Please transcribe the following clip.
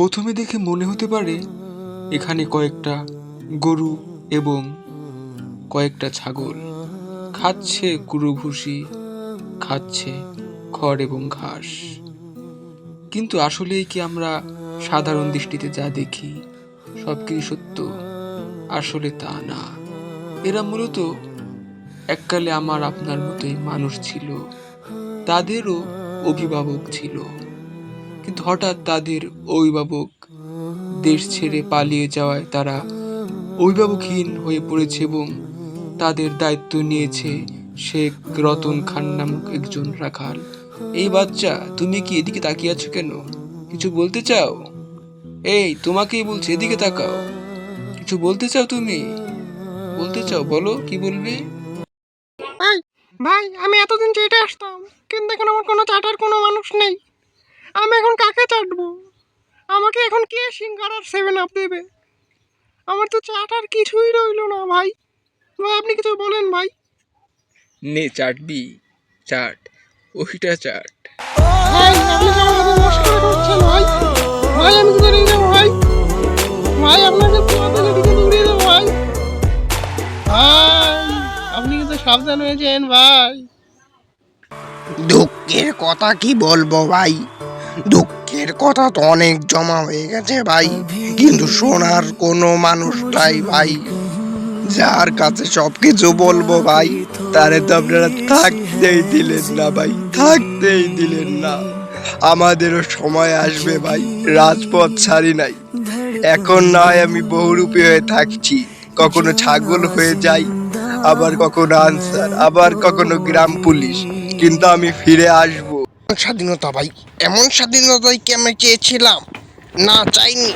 প্রথমে দেখে মনে হতে পারে এখানে কয়েকটা গরু এবং কয়েকটা ছাগল। খাচ্ছে কুড়ো ভুসি খাচ্ছে খড় এবং ঘাস। কিন্তু আসলেই কি আমরা সাধারণ দৃষ্টিতে যা দেখি সব কিছু সত্য? আসলে তা না। এরা মূলত এককালে আমার আপনার মতোই মানুষ ছিল। তাদেরও অভিভাবক ছিল। কিন্তু হঠাৎ তাদের অভিভাবক দেশ ছেড়ে পালিয়ে যাওয়ায় তারা অভিভাবকহীন হয়ে পড়েছে এবং তাদের দায়িত্ব নিয়েছে শেখ রতন খান নামক একজন রাখাল। এই বাচ্চা, তুমি কি এদিকে তাকিয়ে আছো কেন? কিছু বলতে চাও? এই, তোমাকেই বলছি, এদিকে তাকাও। কিছু বলতে চাও তুমি? বলতে চাও, বলো, কি বলবে? ভাই ভাই, আমি এতদিন চেটে আসতাম, কিন্তু এখন আমার কোনো চাটার কোনো মানুষ নেই আমি এখন কাকে চাটবো আমাকে এখন কে সিঙ্গার আর সেভেন আপ দেবে। আমার তো চাট আর কিছুই রইল না ভাই। ভাই আপনি কিছু বলেন ভাই। নে চাটবি চাট ওইটা চাট। ভাই আপনি যে আমাকে মুশকিল করছেন ভাই। ভাই আমি কোথায় নিয়ে যাব ভাই? ভাই আপনাকে দেবো ভাই। ভাই আপনি কিন্তু সাবধান হয়েছেন ভাই। দুঃখের কথা কি বলব ভাই? দুঃখের কথা তো অনেক জমা হয়ে গেছে ভাই। কিন্তু শোনার কোনো মানুষ মানুষটাই ভাই। যার কাছে সবকিছু বলব ভাই, তারে তো আপনারা থাকতেই দিলেন না ভাই, থাকতেই দিলেন না। আমাদেরও সময় আসবে ভাই, রাজপথ ছাড়ি নাই। এখন নয় আমি বহুরূপী হয়ে থাকছি, কখনো ছাগল হয়ে যাই, আবার কখনো আনসার, আবার কখনো গ্রাম পুলিশ। কিন্তু আমি ফিরে আসব স্বাধীনতা ভাই। এমন স্বাধীনতাই কি আমি চেয়েছিলাম? না চাইনি।